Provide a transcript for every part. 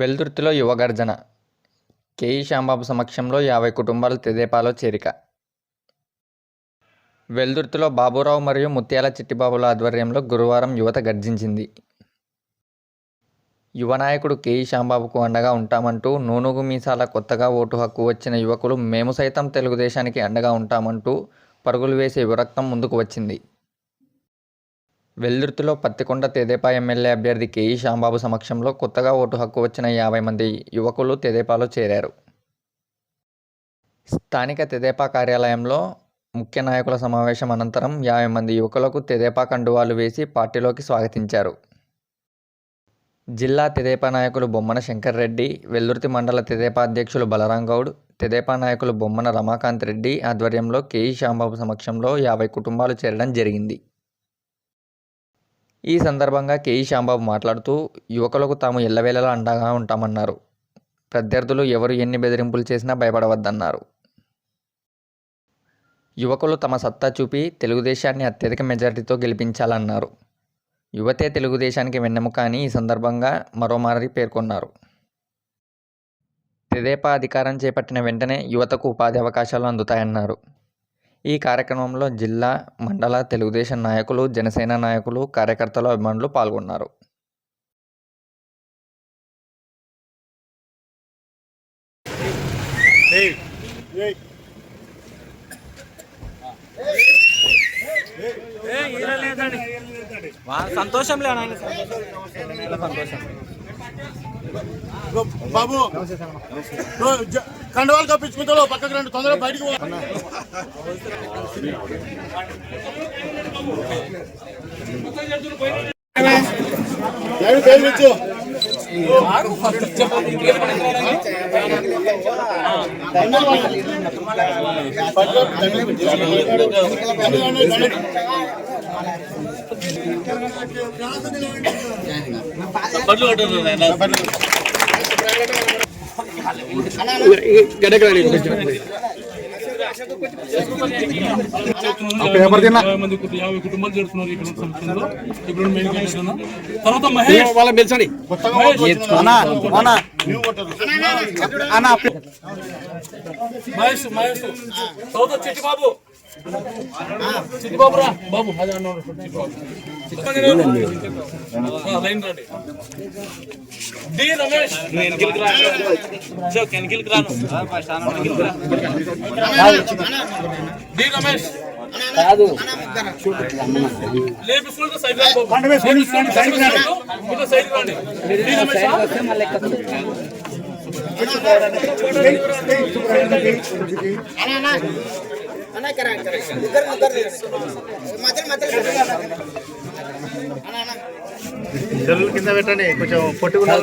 వెల్దుర్తిలో యువగర్జన. K E Shyam Babu సమక్షంలో యాభై కుటుంబాలు తెదేపాలో చేరిక. వెల్దుర్తిలో బాబురావు మరియు ముత్యాల చిట్టిబాబుల ఆధ్వర్యంలో గురువారం యువత గర్జించింది. యువ నాయకుడు కేఈ శ్యాంబాబుకు అండగా ఉంటామంటూ నూనుగు మీసాల కొత్తగా ఓటు హక్కు వచ్చిన యువకులు మేము సైతం తెలుగుదేశానికి అండగా ఉంటామంటూ పరుగులు వేసే విరక్తం ముందుకు వచ్చింది. వెల్దుర్తిలో పత్తికొండ తెదేపా ఎమ్మెల్యే అభ్యర్థి కేఈ శాంబాబు సమక్షంలో కొత్తగా ఓటు హక్కు వచ్చిన యాభై మంది యువకులు తెదేపాలో చేరారు. స్థానిక తెదేపా కార్యాలయంలో ముఖ్య నాయకుల సమావేశం అనంతరం యాభై మంది యువకులకు తెదేపా కండువాలు వేసి పార్టీలోకి స్వాగతించారు. జిల్లా తెదేపా నాయకులు బొమ్మన శంకర్ రెడ్డి వెల్దుర్తి మండల తెదేపా అధ్యక్షులు బలరాం గౌడ్ తెదేపా నాయకులు బొమ్మన రమాకాంత్ రెడ్డి ఆధ్వర్యంలో కేఈ శాంబాబు సమక్షంలో యాభై కుటుంబాలు చేరడం జరిగింది. ఈ సందర్భంగా కేఈ శాంబాబు మాట్లాడుతూ యువకులకు తాము ఎల్లవేళలా అండగా ఉంటామన్నారు. ప్రత్యర్థులు ఎవరు ఎన్ని బెదిరింపులు చేసినా భయపడవద్దన్నారు. యువకులు తమ సత్తా చూపి తెలుగుదేశాన్ని అత్యధిక మెజారిటీతో గెలిపించాలన్నారు. యువతే తెలుగుదేశానికి వెన్నెముక అని ఈ సందర్భంగా మరోమారి పేర్కొన్నారు. తెదేపా అధికారం చేపట్టిన వెంటనే యువతకు ఉపాధి అవకాశాలు అందుతాయన్నారు. ఈ కార్యక్రమంలో జిల్లా మండల తెలుగుదేశం నాయకులు జనసేన నాయకులు కార్యకర్తలు అభిమానులు పాల్గొన్నారు సంతోషం లేనా సంతోషం బాబు. కండవాలు కప్పించుకుంటాడు పక్కకు రండి తొందరగా బయటికి పో. లైవ్ పేరు యాభై మంది యాభై కుటుంబాలు చేస్తున్నారు ఇక్కడ ఇప్పుడు మెయిన్ తర్వాత మహేష్ పిలిచండి మహేష్. మహేష్ తర్వాత బాబు. చిట్టి బాబు రా బాబు అది అన్న చిట్టి బాబు. ఆ, లైన్ రండి డి రమేష్ వెనకిలికి రాను వెనకిలికి రాను డి రమేష్ కాదు లేపిస్తుంటే సైడ్ రండి బాబు. సైడ్ రండి. సైడ్ రండి డి రమేష్ ఆ? చెరువుల కింద పెట్టండి కొంచెం పొట్టుకున్న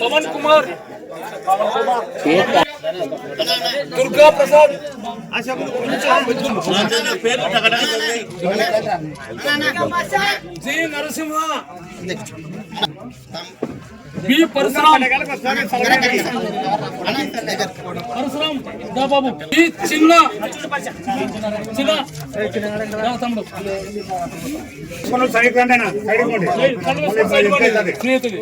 పవన్ కుమార్ దుర్గా ప్రసాద్ జి నరసింహ బి పరశురామ్. పరశురామ్ దా బాబు. బి చిన్న చిన్న. తమ్ముడు. స్నేహితుడి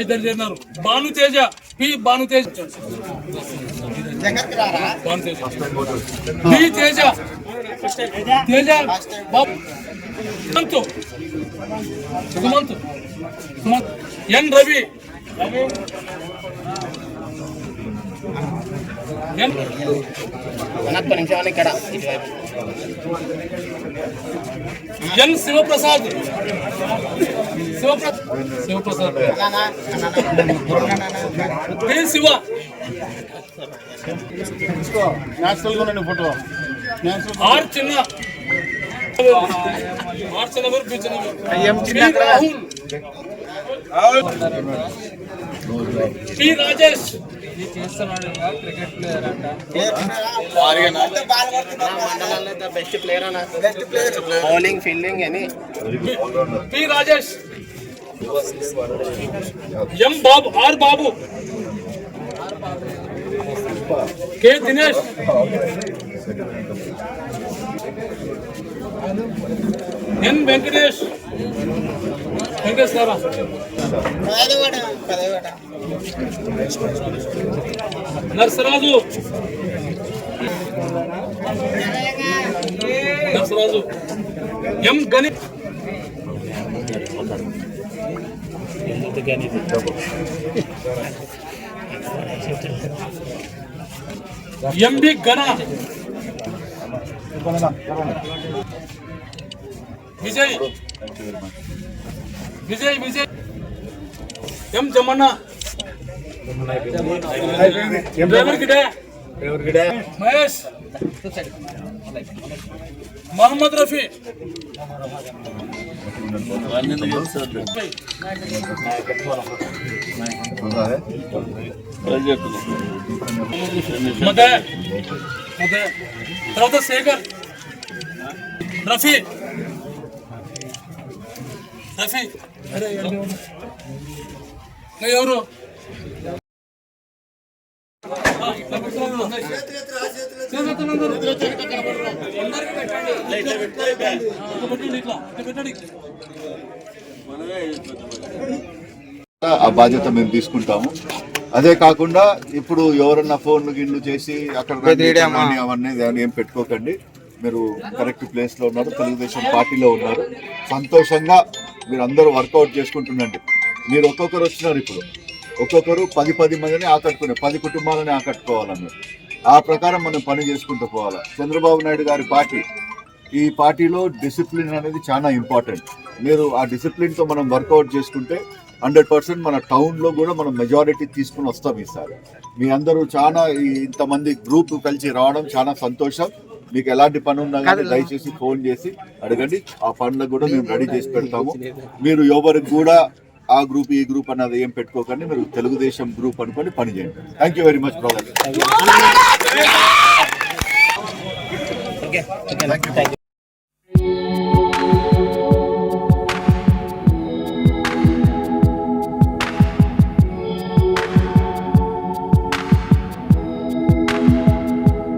ఇద్దరు చేరినారు Bhanu Teja P Bhanu Teja. Bhanu Teja B Teja Teja Babu Sumanth Sumanth N Ravi. N N Shivaprasad. Shivaprasad. Shivaprasad. Shiva. నేచురల్గా ఫోటో. ఆర్ చిన్న. Rahul P Rajesh best player bowling fielding అని P- Rajesh M Babu R Babu K Dinesh ఎన్ వెంకటేష్ వెంకటేష్ రారా నర్సరాజు నర్సరాజు ఎం గణి MB గణ Vijay Vijay Vijay M Jamanna driver గిడే మహేష్ మహమ్మద్ రఫీ మదే మదే తర్వాత శేఖర్ రఫీ రఫీ ఎవరు? ఆ బాధ్యత మేము తీసుకుంటాము. అదే కాకుండా ఇప్పుడు ఎవరన్నా ఫోన్ గిన్లు చేసి అక్కడ అవన్నీ దాన్ని ఏం పెట్టుకోకండి. మీరు కరెక్ట్ ప్లేస్లో ఉన్నారు తెలుగుదేశం పార్టీలో ఉన్నారు. సంతోషంగా మీరు అందరూ వర్కౌట్ చేసుకుంటుండండి. మీరు ఒక్కొక్కరు వచ్చినారు ఇప్పుడు. ఒక్కొక్కరు పది పది మందిని ఆకట్టుకునే పది కుటుంబాలని ఆకట్టుకోవాలన్నారు ఆ ప్రకారం మనం పని చేసుకుంటూ పోవాలి? చంద్రబాబు నాయుడు గారి పార్టీ ఈ పార్టీలో డిసిప్లిన్ అనేది చాలా ఇంపార్టెంట్. మీరు ఆ డిసిప్లిన్తో మనం వర్కౌట్ చేసుకుంటే హండ్రెడ్ పర్సెంట్ మన టౌన్లో కూడా మనం మెజారిటీ తీసుకుని వస్తాం ఈసారి. మీ అందరూ చాలా ఇంతమంది గ్రూప్ కలిసి రావడం చాలా సంతోషం. మీకు ఎలాంటి పని ఉన్నా కానీ దయచేసి ఫోన్ చేసి అడగండి. ఆ పనులకు కూడా మేము రెడీ చేసి పెడతాము. మీరు ఎవరికి కూడా ఆ గ్రూప్ ఈ గ్రూప్ అన్నది ఏం పెట్టుకోకండి. మీరు తెలుగుదేశం గ్రూప్ అనుకొని పని చేయండి. Thank you very much brother